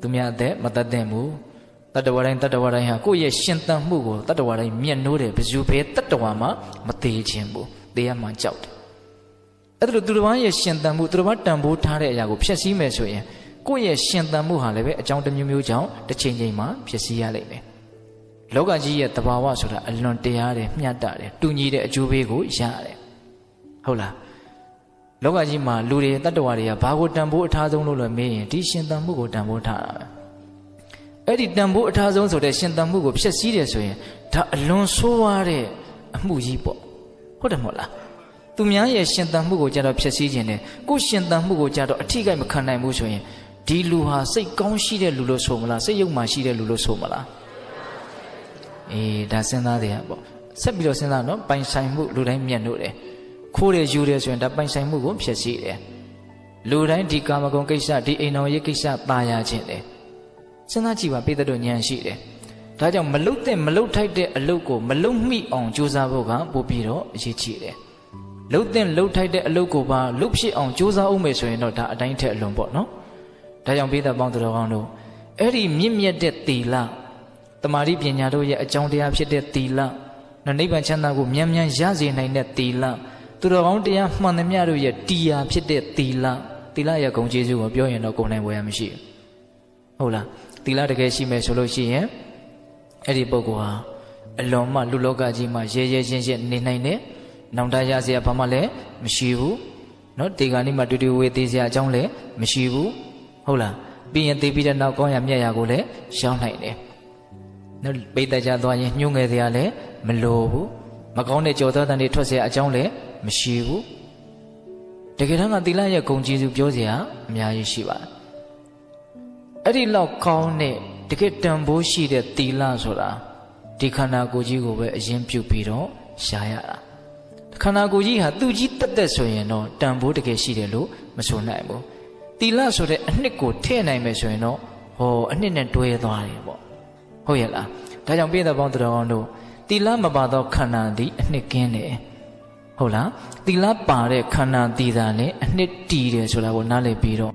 သူများအသက်မတတ်တဲ့မှုတတ္တဝါတိုင်းတတ္တဝါတိုင်းဟာကိုယ့်ရဲ့ရှင်သန်မှုကိုတတ္တဝါတိုင်းမျက်နှိုးတယ်ဘယ်သူပဲတတ္တဝါမှမသေးခြင်းဘူးသေရမှကြောက်တယ်အဲ့ဒါလို့သူတစ်ပါးရဲ့ရှင်သန်မှုသူတစ်ပါးတန်ဖိုးထားတဲ့အရာကိုဖျက်ဆီးမယ်ဆိုရင်ကိုယ့်ရဲ့ရှင်သန်မှုဟာလည်းပဲအကြောင်းတစ်မျိုးမျိုးကြောင့်တစ်ချိန်ချိန်မှာဖျက်ဆီးရလိမ့်မယ်လောကကြီးရဲ့တဘာဝဆိုတာအလွန်တရားတယ်မျှတတယ်တူညီတဲ့အကျိုးပေးကိုရတယ်ဟုတ်လား လောကကြီးမှာလူတွေတတ္တဝါတွေကဘာကိုတန်ဖိုးအထားဆုံးလို့လဲမေးရင်ဒီရှင်သန်မှုကိုတန်ဖိုးထားတာပဲအဲ့ဒီတန်ဖိုးအထားဆုံးဆိုတဲ့ရှင်သန်မှုကိုဖျက်ဆီးတယ်ဆိုရင်ဒါအလွန်ဆိုးဝါးတဲ့အမှုကြီးပေါ့ဟုတ်တယ်မဟုတ်လားသူများရဲ့ရှင်သန်မှုကိုကြတော့ဖျက်ဆီးခြင်းနဲ့ကိုယ်ရှင်သန်မှုကိုကြတော့အထိကိမခံနိုင်ဘူးဆိုရင်ဒီလူဟာစိတ်ကောင်းရှိတဲ့လူလို့ဆိုမလားစိတ်ယုတ်မှရှိတဲ့လူလို့ဆိုမလားအေးဒါစဉ်းစားတယ်ပေါ့ဆက်ပြီးတော့စဉ်းစားနော်ပိုင်ဆိုင်မှုလူတိုင်းမျက်နှို့တယ် ခိုးတယ်ယူတယ်ဆိုရင်ဒါပိုင်ဆိုင်မှုကိုဖျက်ဆီးတယ်လူတိုင်းဒီကာမဂုဏ်ကိစ္စဒီအိမ်တော်ရေးကိစ္စပါရခြင်းတယ်စဉ်းစားကြည့်ပါပိဿတို့ဉာဏ်ရှိတယ်ဒါကြောင့်မလုတ်တဲ့မလုတ်ထိုက်တဲ့အလုပ်ကိုမလုတ်မိအောင်ကြိုးစားဖို့ကပို့ပြီးတော့အရေးကြီးတယ်လုတ်တဲ့လုတ်ထိုက်တဲ့အလုပ်ကိုပါလုတ်ဖြစ်အောင်ကြိုးစားအောင်မယ်ဆိုရင်တော့ဒါအတိုင်းထက်အလွန်ပေါ့နော်ဒါကြောင့်ပိဿပေါင်းသူတော်ကောင်းတို့အဲ့ဒီမြင့်မြတ်တဲ့သီလတမာတိပညာတို့ရဲ့အကြောင်းတရားဖြစ်တဲ့သီလနိဗ္ဗာန်ချမ်းသာကိုမြန်မြန်ရစေနိုင်တဲ့သီလ သူတော်ကောင်းတရားမှန်သမျှတို့ရဲ့တရားဖြစ်တဲ့သီလသီလရဲ့ဂုဏ်ကျေးဇူးကိုပြောရင်တော့ကိုယ်နိုင်ပွဲရမရှိဘူးဟုတ်လားသီလတကယ်ရှိမယ်ဆိုလို့ရှိရင်အဲ့ဒီပုဂ္ဂိုလ်ဟာအလွန်မှလူလောကကြီးမှာရဲရဲချင်းချင်းနေနိုင်တယ်။နောင်တရစရာဘာမှလည်းမရှိဘူး။နော်ဒီကနေ့မှတူတူဝေသေးစရာအကြောင်းလည်းမရှိဘူး။ဟုတ်လား။ပြီးရင်သိပြီးတဲ့နောက်ကောင်းရမြတ်ရကိုလည်းရှောင်းနိုင်တယ်။နော်ပိတ်တကြသွားရင်ညှိုးငယ်စရာလည်းမလိုဘူး။ မကောင်းတဲ့ကြော်သောတန်တွေထွက်စရာအကြောင်းလည်းမရှိဘူး။တကယ်တမ်းကသီလရဲ့ဂုဏ်ကျေးဇူးပြောစရာအများကြီးရှိပါတယ်။အဲ့ဒီလောက်ကောင်းတဲ့တကယ်တန်ဖိုးရှိတဲ့သီလဆိုတာဒီခန္ဓာကိုယ်ကြီးကိုပဲအရင်ပြုတ်ပြီးတော့ရှားရတာခန္ဓာကိုယ်ကြီးဟာသူကြီးတက်တက်ဆိုရင်တော့တန်ဖိုးတကယ်ရှိတယ်လို့မဆိုနိုင်ဘူးသီလဆိုတဲ့အနှစ်ကိုထည့်နိုင်မယ်ဆိုရင်တော့ဟောအနှစ်နဲ့တွဲသွားတယ်ပေါ့ဟုတ်ရဲ့လားဒါကြောင့်ပြည်တော်ပေါင်းတော်ကောင်းတို့ သီလမပါသောခန္ဓာသည်အနှစ်ကင်းတယ်ဟုတ်လားသီလပါတဲ့ခန္ဓာတည်တာလည်းအနှစ်တည်တယ်ဆိုတာကိုနားလည်ပြီးတော့